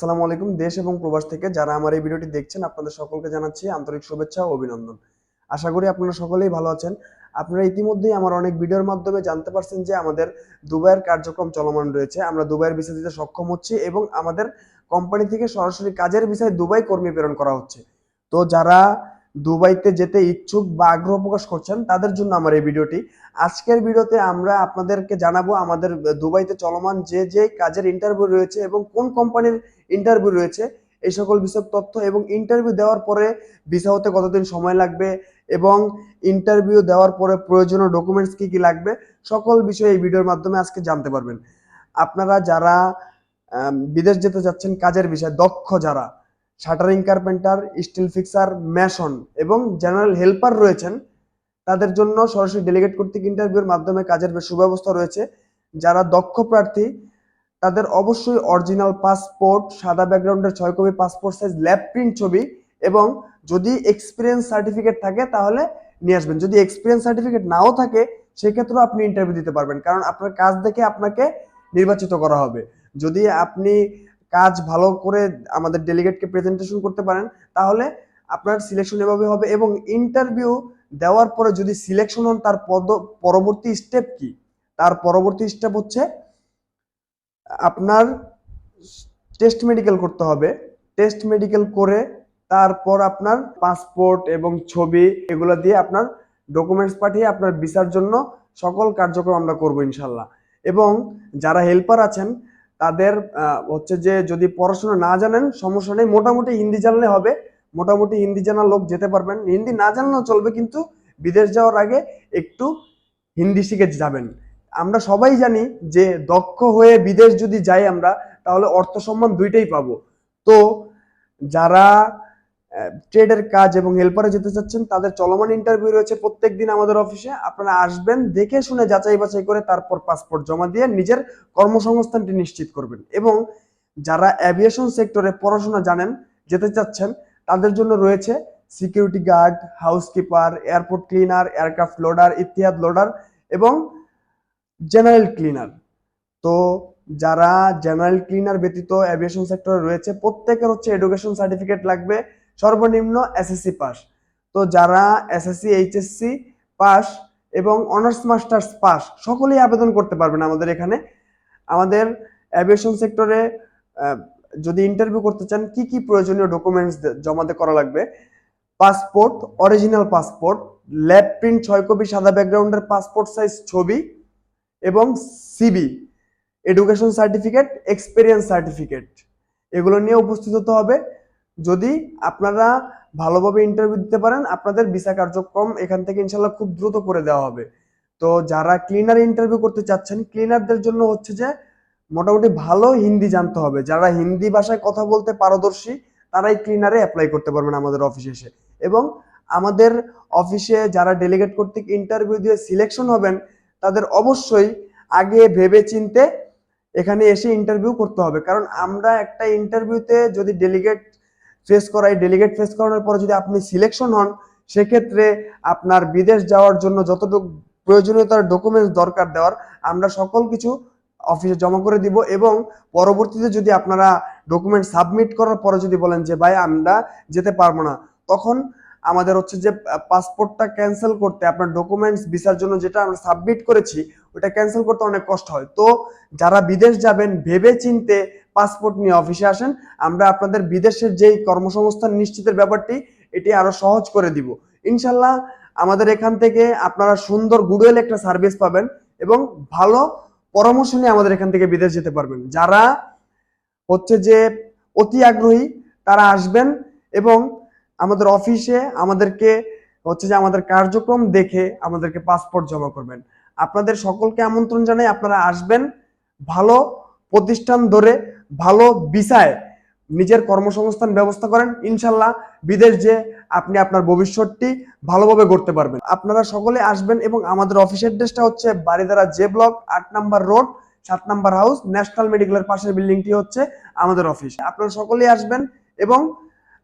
আসসালামু আলাইকুম, দেশ এবং প্রবাস থেকে যারা আমার এই ভিডিওটি দেখছেন, আপনাদের সকলকে জানাচ্ছি আন্তরিক শুভেচ্ছা ও অভিনন্দন। আশা করি আপনারা সকলেই ভালো আছেন। আপনারা ইতিমধ্যেই আমার অনেক ভিডিওর মাধ্যমে জানতে পারছেন যে আমাদের দুবাইয়ের কার্যক্রম চলমান রয়েছে। আমরা দুবাইয়ের ভিসা দিতে সক্ষম হচ্ছি এবং আমাদের কোম্পানি থেকে সরাসরি কাজের বিষয়ে দুবাই কর্মী প্রেরণ করা হচ্ছে। তো যারা দুবাইতে যেতে ইচ্ছুক বা আগ্রহ প্রকাশ করছেন, তাদের জন্য আমার এই ভিডিওটি। আজকের ভিডিওতে আমরা আপনাদেরকে জানাব আমাদের দুবাইতে চলমান যে যে কাজের ইন্টারভিউ রয়েছে এবং কোন কোম্পানির ইন্টারভিউ রয়েছে। এই সকল বিষয়ক তথ্য এবং ইন্টারভিউ দেওয়ার পরে ভিসা হতে কতদিন সময় লাগবে এবং ইন্টারভিউ দেওয়ার পরে প্রয়োজনীয় ডকুমেন্টস কি কি লাগবে, সকল বিষয় এই ভিডিওর মাধ্যমে আজকে জানতে পারবেন। আপনারা যারা বিদেশ যেতে যাচ্ছেন, কাজের বিষয়ে দক্ষ যারা, shuttering carpenter steel fixer mason এবং জেনারেল হেল্পার রয়েছেন, তাদের জন্য সরাসরি ডেলিগেট কর্তৃক ইন্টারভিউর মাধ্যমে কাজের সুব্যবস্থা রয়েছে। যারা দক্ষ প্রার্থী তাদের অবশ্যই অরিজিনাল পাসপোর্ট সাদা ব্যাকগ্রাউন্ডের ছয় copy passport size lab print ছবি এবং যদি এক্সপিরিয়েন্স সার্টিফিকেট থাকে তাহলে নিয়ে আসবেন। যদি এক্সপিরিয়েন্স সার্টিফিকেট নাও থাকে, সেক্ষেত্রেও আপনি ইন্টারভিউ দিতে পারবেন। কারণ আপনার কাজ দেখে আপনাকে নির্বাচিত করা হবে। যদি আপনি কাজ ভালো করে আমাদের ডেলিগেটকে প্রেজেন্টেশন করতে পারেন, তাহলে আপনার সিলেকশন এভাবে হবে এবং ইন্টারভিউ দেওয়ার পরে যদি সিলেকশন হন, তার পদ, পরবর্তী স্টেপ কি? তার পরবর্তী স্টেপ হচ্ছে আপনার টেস্ট মেডিকেল করতে হবে। টেস্ট মেডিকেল করে তারপর আপনার পাসপোর্ট এবং ছবি এগুলো দিয়ে আপনার ডকুমেন্টস পাঠিয়ে আপনার ভিসার জন্য সকল কার্যক্রম আমরা করব ইনশাল্লাহ। এবং যারা হেল্পার আছেন, তাদের হচ্ছে যে যদি পড়াশোনা না জানেন, সমস্যা নেই। মোটামুটি হিন্দি জানলে হবে। মোটামুটি হিন্দি জানা লোক যেতে পারবেন। হিন্দি না জানলেও চলবে, কিন্তু বিদেশ যাওয়ার আগে একটু হিন্দি শিখে যাবেন। আমরা সবাই জানি যে দক্ষ হয়ে বিদেশ যদি যাই আমরা, তাহলে অর্থ সম্মান দুইটাই পাবো। তো যারা ট্রেডের কাজ এবং হেল্পারে যেতে চাচ্ছেন, তাদের চলমান ইন্টারভিউ রয়েছে প্রত্যেক দিন আমাদের অফিসে আপনারা আসবেন, দেখে শুনে যাচাই বাছাই করে তারপর পাসপোর্ট জমা দিয়ে নিজের কর্মসংস্থানটি নিশ্চিত করবেন। এবং যারা অ্যাভিয়েশন সেক্টরে পড়াশোনা জানেন, যেতে চাচ্ছেন, তাদের জন্য রয়েছে security guard housekeeper airport cleaner aircraft loader Etihad loader এবং জেনারেল ক্লিনার তো যারা জেনারেল ক্লিনার ব্যতীত অ্যাভিয়েশন সেক্টরে রয়েছে, প্রত্যেকের হচ্ছে এডুকেশন সার্টিফিকেট লাগবে, সর্বনিম্ন এসএসসি পাস তো যারা এসএসসি এইচএসসি পাস এবং অনার্স মাস্টার্স পাস সকলেই আবেদন করতে পারবেন আমাদের এখানে। আমাদের অ্যাভিয়েশন সেক্টরে যদি ইন্টারভিউ করতে চান, কি কি প্রয়োজনীয় ডকুমেন্টস জমাতে করা লাগবে? Passport original passport lab print ছয় কপি, সাদা ব্যাকগ্রাউন্ডের পাসপোর্ট সাইজ ছবি এবং CV education certificate experience certificate এগুলো নিয়ে উপস্থিত হতে হবে। যদি আপনারা ভালোভাবে ইন্টারভিউ দিতে পারেন, আপনাদের ভিসা কার্যক্রম এখান থেকে ইনশাল্লাহ খুব দ্রুত করে দেওয়া হবে। তো যারা ক্লিনার ইন্টারভিউ করতে চাচ্ছেন ক্লিনারদের জন্য হচ্ছে যে মোটামুটি ভালো হিন্দি জানতে হবে। যারা হিন্দি ভাষায় কথা বলতে পারদর্শী, তারাই ক্লিনারে অ্যাপ্লাই করতে পারবেন আমাদের অফিসে এসে। এবং আমাদের অফিসে যারা ডেলিগেট কর্তৃক ইন্টারভিউ দিয়ে সিলেকশন হবেন তাদের অবশ্যই আগে ভেবে চিনতে এখানে এসে ইন্টারভিউ করতে হবে। কারণ আমরা একটা ইন্টারভিউতে যদি ডেলিগেট ফেস করাই ডেলিগেট ফেস করানোর পরে যদি আপনি সিলেকশন হন, সেক্ষেত্রে আপনার বিদেশ যাওয়ার জন্য যতটুকু প্রয়োজনীয়তার ডকুমেন্টস দরকার দেওয়ার, আমরা সকল কিছু অফিসে জমা করে দিব এবং পরবর্তীতে যদি আপনারা ডকুমেন্ট সাবমিট করার পরে যদি বলেন যে, ভাই, আমরা যেতে পারব না, তখন আমাদের হচ্ছে যে পাসপোর্টটা ক্যান্সেল করতে, আপনার ডকুমেন্টস ভিসার জন্য যেটা আমরা সাবমিট করেছি ওটা ক্যান্সেল করতে অনেক কষ্ট হয়। তো যারা বিদেশ যাবেন ভেবে চিনতে পাসপোর্ট নিয়ে অফিসে আসেন, আমরা আপনাদের বিদেশের যেই কর্মসংস্থান নিশ্চিতের ব্যাপারটি, এটি আরও সহজ করে দিব। ইনশাল্লাহ আমাদের এখান থেকে আপনারা সুন্দর গুডওয়েল একটা সার্ভিস পাবেন এবং ভালো পরামর্শ নিয়ে আমাদের এখান থেকে বিদেশ যেতে পারবেন। যারা হচ্ছে যে অতি আগ্রহী, তারা আসবেন এবং আমাদের অফিসে আমাদেরকে হচ্ছে যে আমাদের কার্যক্রম দেখে আমাদেরকে পাসপোর্ট জমা করবেন। আপনাদের সকলকে আমন্ত্রণ জানাই, আপনারা আসবেন ভালো প্রতিষ্ঠান ধরে, ভালো বিষয় নিজের কর্মসংস্থান ব্যবস্থা করেন। ইনশাল্লাহ বিদেশ যে আপনি আপনার ভবিষ্যৎটি ভালোভাবে গড়তে পারবেন। আপনারা সকলে আসবেন এবং আমাদের অফিসের ড্রেসটা হচ্ছে বাড়িদারা জে ব্লক আট নাম্বার রোড, সাত নাম্বার হাউস, ন্যাশনাল মেডিকেলের পাশের বিল্ডিংটি হচ্ছে আমাদের অফিস। আপনারা সকলেই আসবেন এবং